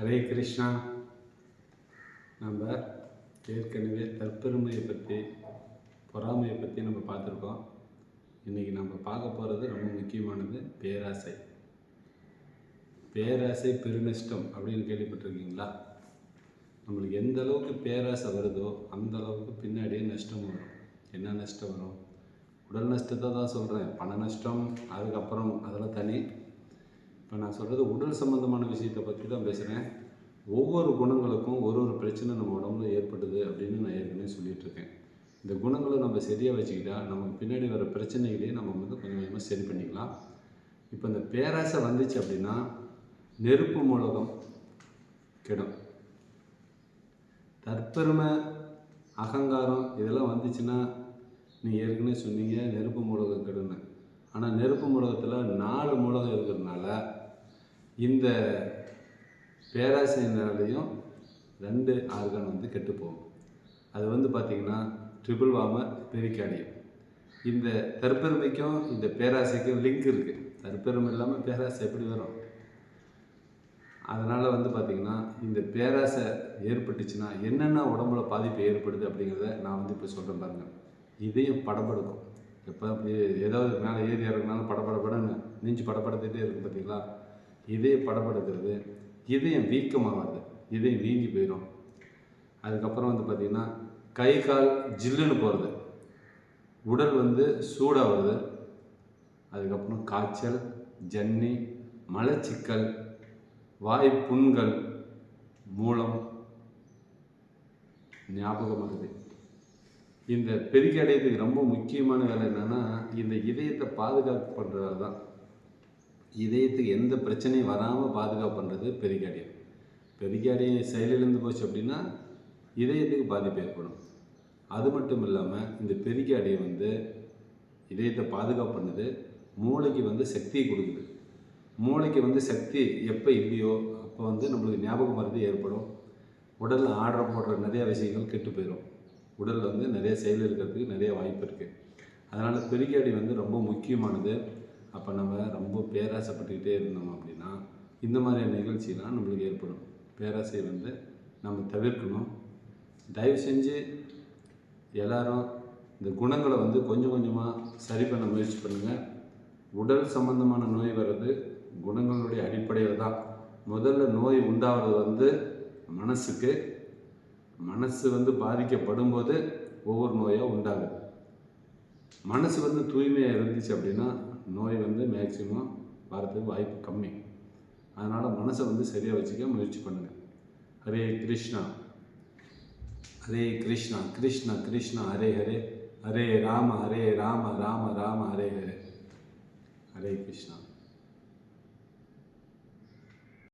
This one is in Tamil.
ஹரே கிருஷ்ணா. நம்ம ஏற்கனவே தற்பெருமையை பற்றி பொறாமையை பற்றி நம்ம பார்த்துருக்கோம். இன்றைக்கி நம்ம பார்க்க போகிறது ரொம்ப முக்கியமானது பேராசை. பேராசை பெருநஷ்டம் அப்படின்னு கேள்விப்பட்டிருக்கீங்களா? நம்மளுக்கு எந்த அளவுக்கு பேராசை வருதோ அந்த அளவுக்கு பின்னாடியே நஷ்டம் வரும். என்ன நஷ்டம் வரும்? உடல் நஷ்டத்தை தான் சொல்கிறேன் பண நஷ்டம் அதுக்கப்புறம் அதெல்லாம் தனி இப்போ நான் சொல்கிறது உடல் சம்மந்தமான விஷயத்தை பற்றி தான் பேசுகிறேன் ஒவ்வொரு குணங்களுக்கும் ஒரு ஒரு பிரச்சனை நம்ம உடம்புல ஏற்படுது அப்படின்னு நான் ஏற்கனவே சொல்லிகிட்ருக்கேன் இந்த குணங்களை நம்ம சரியாக வச்சுக்கிட்டா நமக்கு பின்னாடி வர பிரச்சனைகளையும் நம்ம வந்து கொஞ்சம் கொஞ்சமாக சரி பண்ணிக்கலாம். இப்போ இந்த பேராசை வந்துச்சு அப்படின்னா நெருப்பு மூலகம் கெடும். தற்பெருமை அகங்காரம் இதெல்லாம் வந்துச்சுன்னா நீங்கள் ஏற்கனவே சொன்னீங்க நெருப்பு மூலகம் கெடுன்னு ஆனால் நெருப்பு மூலகத்தில் நாலு மூலகம் இருக்கிறதுனால இந்த பேராசினாலையும் ரெண்டு ஆர்கன் வந்து கெட்டு போகும் அது வந்து பார்த்திங்கன்னா ட்ரிபிள் வாமர் பெரிக்காடியம் இந்த தற்பெருமைக்கும் இந்த பேராசைக்கும் லிங்க் இருக்குது தற்பெருமை இல்லாமல் பேராசை எப்படி வரும்? அதனால் வந்து பார்த்திங்கன்னா இந்த பேராசை ஏற்பட்டுச்சுன்னா என்னென்ன உடம்புல பாதிப்பு ஏற்படுது அப்படிங்கிறத நான் வந்து இப்போ சொல்கிறேன் பாருங்க. இதையும் படப்படுக்கும் எப்போ அப்படி ஏதாவது மேலே ஏறி இறங்கினாலும் படப்படப்படன்னு நெஞ்சு படப்படுத்திகிட்டே இருக்கும் பார்த்தீங்களா இதயம் படபடுக்கிறது இதயம் வீக்கமாகாது இதயம் வீங்கி போயிடும் அதுக்கப்புறம் வந்து பார்த்திங்கன்னா கை கால் ஜில்லுன்னு போகிறது உடல் வந்து சூடாகுது. அதுக்கப்புறம் காய்ச்சல் ஜன்னி மலச்சிக்கல் வாய் புண்கள் மூலம் ஞாபகமாகுது. இந்த பெருக்கி அடையத்துக்கு ரொம்ப முக்கியமான வேலை என்னென்னா இந்த இதயத்தை பாதுகாப்பு பண்ணுறது தான் இதயத்துக்கு எந்த பிரச்சனையும் வராமல் பாதுகாப்பு பண்ணுறது பெரிகார்டியம் பெரிகார்டியம் செயலிழந்து போச்சு அப்படின்னா இதயத்துக்கு பாதிப்பு ஏற்படும். அது மட்டும் இல்லாமல் இந்த பெரிகார்டியம் வந்து இதயத்தை பாதுகாப்பு பண்ணுது மூளைக்கு வந்து சக்தியை கொடுக்குது. மூளைக்கு வந்து சக்தி எப்போ இல்லையோ அப்போ வந்து நம்மளுக்கு ஞாபகம் மருந்து ஏற்படும். உடலில் ஆர்டர் போடுற நிறைய விஷயங்கள் கெட்டு போயிடும் உடலில் வந்து நிறைய செயல் இருக்கிறதுக்கு நிறைய வாய்ப்பு இருக்குது அதனால் பெருக்காடி வந்து ரொம்ப முக்கியமானது. அப்போ நம்ம ரொம்ப பேராசைப்பட்டுக்கிட்டே இருந்தோம் அப்படின்னா இந்த மாதிரியான நிகழ்ச்சிலாம் நம்மளுக்கு ஏற்படும். பேராசை வந்து நம்ம தவிர்க்கணும். தயவு செஞ்சு எல்லாரும் இந்த குணங்களை வந்து கொஞ்சம் கொஞ்சமாக சரி பண்ண முயற்சி பண்ணுங்கள் உடல் சம்பந்தமான நோய் வர்றது குணங்களுடைய அடிப்படையில் தான். முதல்ல நோய் உண்டாகிறது வந்து மனசுக்கு. மனசு வந்து பாதிக்கப்படும் போது ஒவ்வொரு நோயாக உண்டாகும் மனசு வந்து தூய்மையாக இருந்துச்சு அப்படின்னா நோய் வந்து மேக்சிமம் வரதுக்கு வாய்ப்பு கம்மி. அதனால் மனசை வந்து சரியாக வச்சுக்க முயற்சி பண்ணுங்கள் ஹரே கிருஷ்ணா. ஹரே கிருஷ்ணா கிருஷ்ணா கிருஷ்ணா ஹரே ஹரே. ஹரே ராம ஹரே ராம ராம ராம ஹரே ஹரே. ஹரே கிருஷ்ணா.